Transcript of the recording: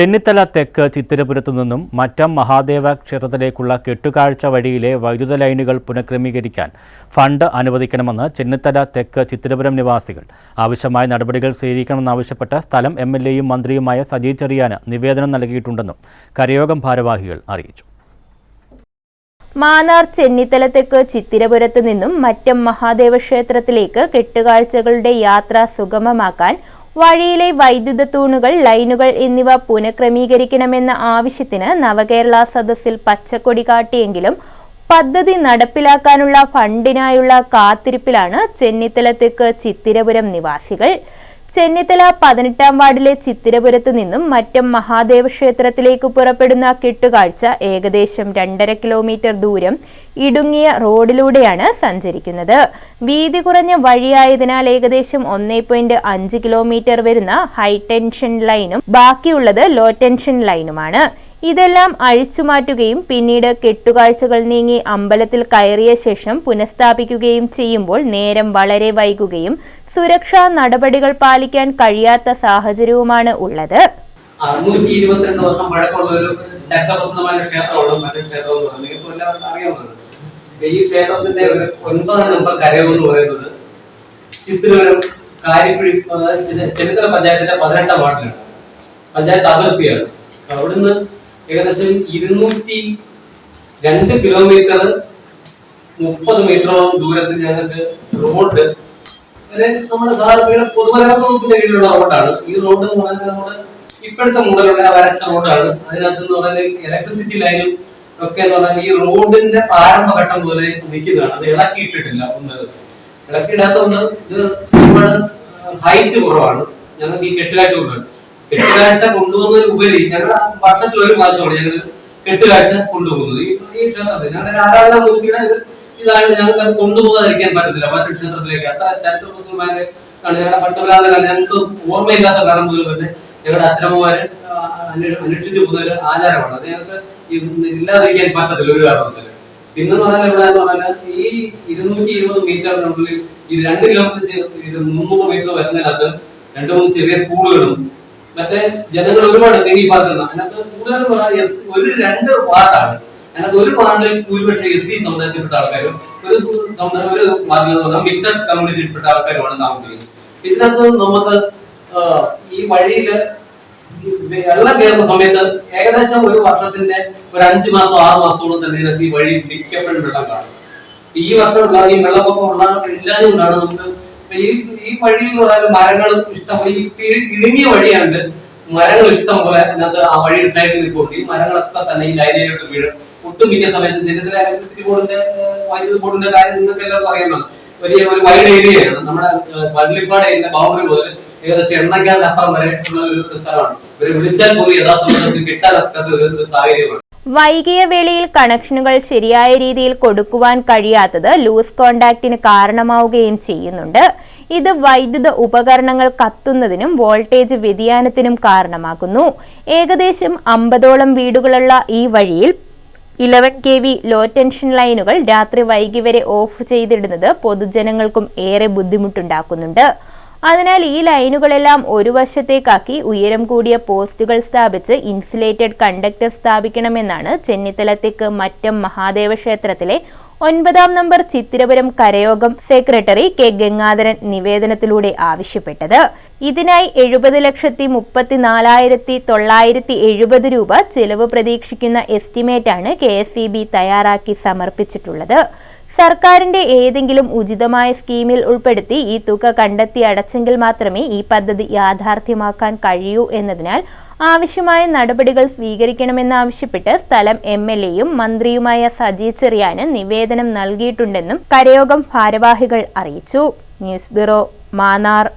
ചെന്നിത്തല തെക്ക് ചിത്തിരപുരത്തു നിന്നും മറ്റം മഹാദേവ ക്ഷേത്രത്തിലേക്കുള്ള കെട്ടുകാഴ്ച വഴിയിലെ വൈദ്യുത ലൈനുകൾ പുനഃക്രമീകരിക്കാൻ ഫണ്ട് അനുവദിക്കണമെന്ന് ചെന്നിത്തല തെക്ക് ചിത്തിരപുരം നിവാസികൾ. ആവശ്യമായ നടപടികൾ സ്വീകരിക്കണമെന്നാവശ്യപ്പെട്ട് സ്ഥലം എം എൽ എയും മന്ത്രിയുമായ സജി ചെറിയാന് നിവേദനം നൽകിയിട്ടുണ്ടെന്നും കരയോഗം ഭാരവാഹികൾ അറിയിച്ചു. മാന്നാർ ചെന്നിത്തലത്തേക്ക് ചിത്തിരപുരത്ത് നിന്നും മറ്റം മഹാദേവ ക്ഷേത്രത്തിലേക്ക് കെട്ടുകാഴ്ചകളുടെ യാത്ര സുഗമമാക്കാൻ വഴിയിലെ വൈദ്യുത തൂണുകൾ ലൈനുകൾ എന്നിവ പുനഃക്രമീകരിക്കണമെന്ന ആവശ്യത്തിന് നവകേരള സദസ്സിൽ പച്ചക്കൊടി കാട്ടിയെങ്കിലും പദ്ധതി നടപ്പിലാക്കാനുള്ള ഫണ്ടിനായുള്ള കാത്തിരിപ്പിലാണ് ചെന്നിത്തലത്തേക്ക് ചിത്തിരപുരം നിവാസികൾ. ചെന്നിത്തല പതിനെട്ടാം വാർഡിലെ ചിത്തിരപുരത്ത് നിന്നും മറ്റം മഹാദേവ ക്ഷേത്രത്തിലേക്ക് പുറപ്പെടുന്ന കെട്ടുകാഴ്ച ഏകദേശം രണ്ടര കിലോമീറ്റർ ദൂരം ഇടുങ്ങിയ റോഡിലൂടെയാണ് സഞ്ചരിക്കുന്നത്. വീതി കുറഞ്ഞ വഴിയായതിനാൽ ഏകദേശം ഒന്നേ പോയിന്റ് അഞ്ച് കിലോമീറ്റർ വരുന്ന ഹൈ ടെൻഷൻ ലൈനും ബാക്കിയുള്ളത് ലോ ടെൻഷൻ ലൈനുമാണ്. ഇതെല്ലാം അഴിച്ചുമാറ്റുകയും പിന്നീട് കെട്ടുകാഴ്ചകൾ നീങ്ങി അമ്പലത്തിൽ കയറിയ ശേഷം പുനഃസ്ഥാപിക്കുകയും ചെയ്യുമ്പോൾ നേരം വളരെ വൈകുകയും സുരക്ഷാ നടപടികൾ പാലിക്കാൻ കഴിയാത്ത സാഹചര്യവുമാണ് ഉള്ളത്. അറുന്നൂറ്റി ഇരുപത്തിരണ്ട് മറ്റൊരു നിങ്ങൾക്ക് ഈ നമ്പർ പഞ്ചായത്തിന്റെ പതിനെട്ടാം വാർഡിലാണ്. പഞ്ചായത്ത് അതിർത്തിയാണ്. അവിടുന്ന് ഏകദേശം ഇരുന്നൂറ്റി രണ്ട് കിലോമീറ്റർ മുപ്പത് മീറ്ററോളം ദൂരത്തിൽ ഞങ്ങൾക്ക് റോഡ് നമ്മുടെ സാധാരണ പൊതുമരാമത്ത് വകുപ്പിന്റെ കീഴിലുള്ള റോഡാണ്. ഈ റോഡ് എന്ന് പറയുന്നത് നമ്മുടെ ഇപ്പോഴത്തെ മോഡലുള്ള വരച്ച റോഡാണ്. അതിനകത്ത് എന്ന് പറഞ്ഞാൽ ഇലക്ട്രിസിറ്റി ലൈനും ഒക്കെ എന്ന് പറഞ്ഞാൽ ഈ റോഡിന്റെ പ്രാരംഭഘട്ടം പോലെ നിൽക്കുന്നതാണ്. അത് ഇളക്കിയിട്ടിട്ടില്ല ഒന്ന്. ഇളക്കിയിടാത്തതുകൊണ്ട് ഇത് ഒരുപാട് ഹൈറ്റ് കുറവാണ്. ഞങ്ങൾക്ക് ഈ കെട്ടുകാഴ്ച കൊണ്ടാണ് കെട്ടുകാഴ്ച കൊണ്ടുപോകുന്നതിന് ഉപരി ഞങ്ങൾ വർഷത്തിൽ ഒരു മാസമാണ് ഞങ്ങൾ കെട്ടുകാഴ്ച കൊണ്ടുപോകുന്നത്. ഈ ക്ഷേത്രത്തിൽ ഞങ്ങളുടെ ആരാധന മൂർത്തിയുടെ ഇതാണ് ഞങ്ങൾക്ക് അത് കൊണ്ടുപോകാതിരിക്കാൻ പറ്റത്തില്ല. മറ്റൊരു ക്ഷേത്രത്തിലേക്ക്. അത്ര ചരിത്ര ആണ് ഞങ്ങളുടെ പട്ടുപരാതെ ഞങ്ങൾക്ക് ഓർമ്മയില്ലാത്ത കാലം മുതൽ തന്നെ ഞങ്ങളുടെ അച്ഛനമ്മമാര് അനുഷ്ഠിച്ചു പോകുന്ന ഒരു ആചാരമാണ്. അത് ഞങ്ങൾക്ക് ഇല്ലാതിരിക്കാൻ പറ്റത്തില്ല ഒരു കാരണവശാലും. പിന്നെ പറഞ്ഞാൽ ഇവിടെ എന്ന് പറഞ്ഞാൽ ഈ ഇരുന്നൂറ്റി ഇരുപത് മീറ്ററിനുള്ളിൽ ഈ രണ്ട് കിലോമീറ്റർ മുന്നൂറ് മീറ്റർ വരുന്നതിനകത്ത് രണ്ട് മൂന്ന് ചെറിയ സ്കൂളുകളും മറ്റേ ജനങ്ങൾ ഒരുപാട് തിങ്ങി പാർക്കുന്ന അതിനകത്ത് കൂടുതൽ ഒരു രണ്ട് വാർഡാണ്. അതിനകത്ത് ഒരു പാർട്ടിൽ ഭൂരിപക്ഷം എസ് സി സമുദായത്തിൽപ്പെട്ട ആൾക്കാരും ഒരു ഒരു മിക്സഡ് കമ്മ്യൂണിറ്റിയിൽപ്പെട്ട ആൾക്കാരുമാണ് താമസിക്കുന്നത്. ഇതിനകത്ത് നമുക്ക് ഈ വഴിയിൽ വെള്ളം കയറുന്ന സമയത്ത് ഏകദേശം ഒരു വർഷത്തിന്റെ ഒരു അഞ്ചു മാസം ആറ് മാസത്തോളം തന്നെ ഇതിനകത്ത് ഈ വഴി മിക്കപ്പോഴും വെള്ളം കാണും. ഈ വർഷമുള്ള ഈ വെള്ളപ്പൊക്കമുള്ള ഇല്ലാതെ കൊണ്ടാണ് നമുക്ക് ഈ ഈ വഴിയിൽ പറഞ്ഞാൽ മരങ്ങൾ ഇഷ്ടം ഈ ഇടുങ്ങിയ വഴിയാണ് മരങ്ങൾ ഇഷ്ടം പോലെ അതിനകത്ത് ആ വഴി സൈഡിൽ നിൽക്കുകയുള്ളൂ ഈ മരങ്ങളൊക്കെ തന്നെ ഈ ലൈനിലോട്ട് വീഴും. ഒട്ടുമിക്ക സമയത്ത് ജനത്തിലെ ഇലക്ട്രിസിറ്റി ബോർഡിന്റെ വൈദ്യുതി ബോർഡിന്റെ കാര്യം നിങ്ങൾക്ക് എല്ലാവർക്കും അറിയാവുന്നതാണ് വലിയ ഒരു വൈഡ് ഏരിയയാണ് നമ്മുടെ വള്ളിപ്പാട് ബൗണ്ടറി മുതൽ ഏകദേശം എണ്ണക്കാരുടെ അപ്പുറം വരെ ഉള്ള ഒരു സ്ഥലമാണ്. ഇവരെ വിളിച്ചാൽ പോലും യഥാസമയത്ത് കിട്ടാനൊക്കാത്ത ഒരു സാഹചര്യമാണ്. വൈകിയ വേളയിൽ കണക്ഷനുകൾ ശരിയായ രീതിയിൽ കൊടുക്കുവാൻ കഴിയാത്തത് ലൂസ് കോണ്ടാക്റ്റിന് കാരണമാവുകയും ചെയ്യുന്നുണ്ട്. ഇത് വൈദ്യുത ഉപകരണങ്ങൾ കത്തുന്നതിനും വോൾട്ടേജ് വ്യതിയാനത്തിനും കാരണമാകുന്നു. ഏകദേശം അമ്പതോളം വീടുകളുള്ള ഈ വഴിയിൽ eleven K V low tension ലൈനുകൾ രാത്രി വൈകി വരെ ഓഫ് ചെയ്തിടുന്നത് പൊതുജനങ്ങൾക്കും ഏറെ ബുദ്ധിമുട്ടുണ്ടാക്കുന്നുണ്ട്. അതിനാൽ ഈ ലൈനുകളെല്ലാം ഒരു വശത്തേക്കാക്കി ഉയരം കൂടിയ പോസ്റ്റുകൾ സ്ഥാപിച്ച് ഇൻസുലേറ്റഡ് കണ്ടക്ടർ സ്ഥാപിക്കണമെന്നാണ് ചെന്നിത്തല തെക്ക് മറ്റം മഹാദേവ ക്ഷേത്രത്തിലെ ഒൻപതാം നമ്പർ ചിത്തിരപുരം കരയോഗം സെക്രട്ടറി കെ ഗംഗാധരൻ നിവേദനത്തിലൂടെ ആവശ്യപ്പെട്ടത്. ഇതിനായി എഴുപത് ലക്ഷത്തി മുപ്പത്തിനാലായിരത്തി തൊള്ളായിരത്തി എഴുപത് രൂപ ചെലവ് പ്രതീക്ഷിക്കുന്ന എസ്റ്റിമേറ്റാണ് കെ എസ് ഇ ബി തയ്യാറാക്കി സമർപ്പിച്ചിട്ടുള്ളത്. സർക്കാരിന്റെ ഏതെങ്കിലും ഉചിതമായ സ്കീമിൽ ഉൾപ്പെടുത്തി ഈ തുക കണ്ടെത്തി അടച്ചെങ്കിൽ മാത്രമേ ഈ പദ്ധതി യാഥാർത്ഥ്യമാക്കാൻ കഴിയൂ എന്നതിനാൽ ആവശ്യമായ നടപടികൾ സ്വീകരിക്കണമെന്നാവശ്യപ്പെട്ട് സ്ഥലം എം എൽ എയും മന്ത്രിയുമായ സജി ചെറിയാന് നിവേദനം നൽകിയിട്ടുണ്ടെന്നും കരയോഗം ഭാരവാഹികൾ അറിയിച്ചു. News bureau Mannar.